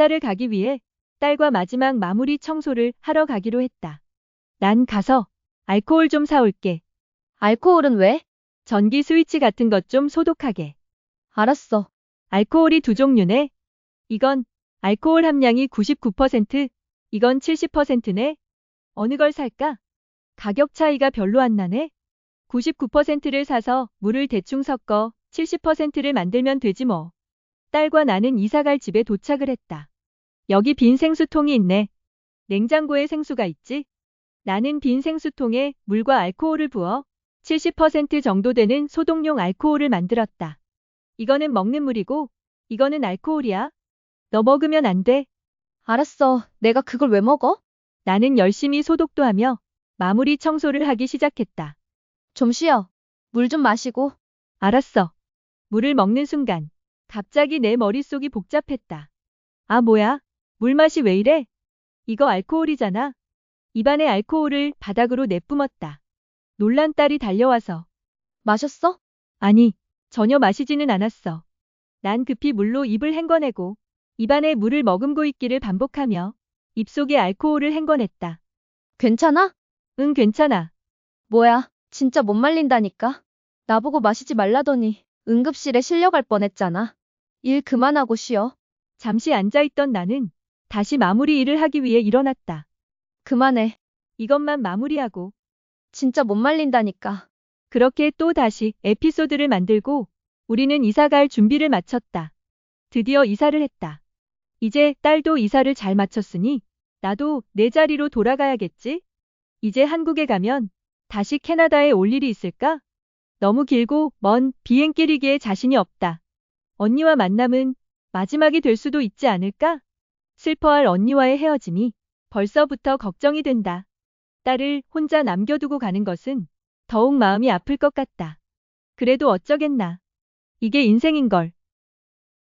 이사를 가기 위해 딸과 마지막 마무리 청소를 하러 가기로 했다. 난 가서 알코올 좀 사올게. 알코올은 왜? 전기 스위치 같은 것 좀 소독하게. 알았어. 알코올이 두 종류네. 이건 알코올 함량이 99%, 이건 70%네. 어느 걸 살까? 가격 차이가 별로 안 나네. 99%를 사서 물을 대충 섞어 70%를 만들면 되지 뭐. 딸과 나는 이사갈 집에 도착을 했다. 여기 빈 생수통이 있네. 냉장고에 생수가 있지? 나는 빈 생수통에 물과 알코올을 부어 70% 정도 되는 소독용 알코올을 만들었다. 이거는 먹는 물이고, 이거는 알코올이야. 너 먹으면 안 돼. 알았어. 내가 그걸 왜 먹어? 나는 열심히 소독도 하며 마무리 청소를 하기 시작했다. 좀 쉬어. 물 좀 마시고. 알았어. 물을 먹는 순간 갑자기 내 머릿속이 복잡했다. 아 뭐야? 물 맛이 왜 이래? 이거 알코올이잖아. 입안에 알코올을 바닥으로 내뿜었다. 놀란 딸이 달려와서 마셨어? 아니 전혀 마시지는 않았어. 난 급히 물로 입을 헹궈내고 입안에 물을 머금고 있기를 반복하며 입속에 알코올을 헹궈냈다. 괜찮아? 응 괜찮아. 뭐야, 진짜 못 말린다니까. 나보고 마시지 말라더니 응급실에 실려갈 뻔했잖아. 일 그만하고 쉬어. 잠시 앉아있던 나는 다시 마무리 일을 하기 위해 일어났다. 그만해. 이것만 마무리하고 진짜 못 말린다니까. 그렇게 또 다시 에피소드를 만들고 우리는 이사갈 준비를 마쳤다. 드디어 이사를 했다. 이제 딸도 이사를 잘 마쳤으니 나도 내 자리로 돌아가야겠지? 이제 한국에 가면 다시 캐나다에 올 일이 있을까? 너무 길고 먼 비행길이기에 자신이 없다. 언니와 만남은 마지막이 될 수도 있지 않을까? 슬퍼할 언니와의 헤어짐이 벌써부터 걱정이 된다. 딸을 혼자 남겨두고 가는 것은 더욱 마음이 아플 것 같다. 그래도 어쩌겠나. 이게 인생인걸.